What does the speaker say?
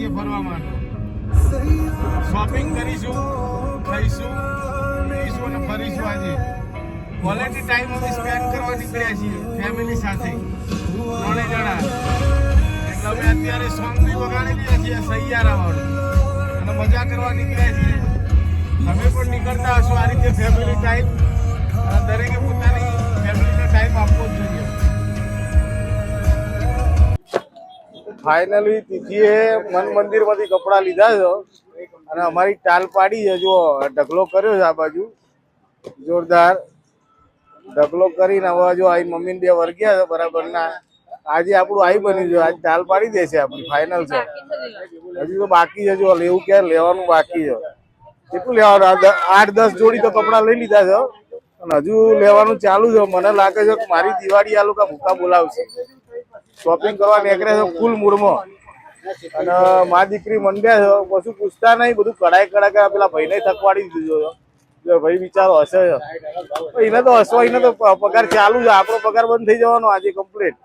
છીએ ફરવા માટે. શોપિંગ કરીશું, ખાઈશું, પીશું અને ફરીશું આજે. ક્વોલિટી ટાઈમ અમે સ્પેન્ડ કરવા નીકળ્યા છીએ ફેમિલી સાથે. ત્રણે જણા. એટલે અમે અત્યારે સોંગ બી વગાડી રહ્યા છીએ સૈયારાવાળું અને મજા કરવા નીકળ્યા છીએ. તમે પણ નીકળતા હશો આ રીતે ફેમિલી ટાઈમ દરેકે ફાઇનલી તિથિએ મન મંદિરમાંથી કપડાં લીધા છે. અને અમારી ટાલ પાડી છે જો ઢગલો કર્યો છે આ બાજુ. જોરદાર ઢગલો કરીને હવે જો આ મમ્મી બે વર્ગ્યા છે બરાબર ના આજે આપણું આઈ બન્યું છે, આજ ટાલ પાડી દેશે આપણી ફાઇનલ છે. હજુ તો બાકી છે જો લેવું કે લેવાનું બાકી છે. કેટલું લેવાનું? આઠ, દસ જોડી તો કપડાં લઈ લીધા છે. અને હજુ લેવાનું ચાલુ છે. મને લાગે છે કે મારી દિવાળી આ લોકો ભૂકા બોલાવશે. શોપિંગ કરવા નીકળે છે ફૂલ મૂડમાં અને મા દીકરી મંડ્યા છે, કશું પૂછતા નહીં, બધું કડાઈ કડાઈ પેલા ભાઈને થકવાડી દીધો છે. ભાઈ બિચારો તો એને તો હસવા, એને તો પગાર ચાલુ છે. આપણો પગાર બંધ થઈ જવાનો આજે કમ્પ્લીટ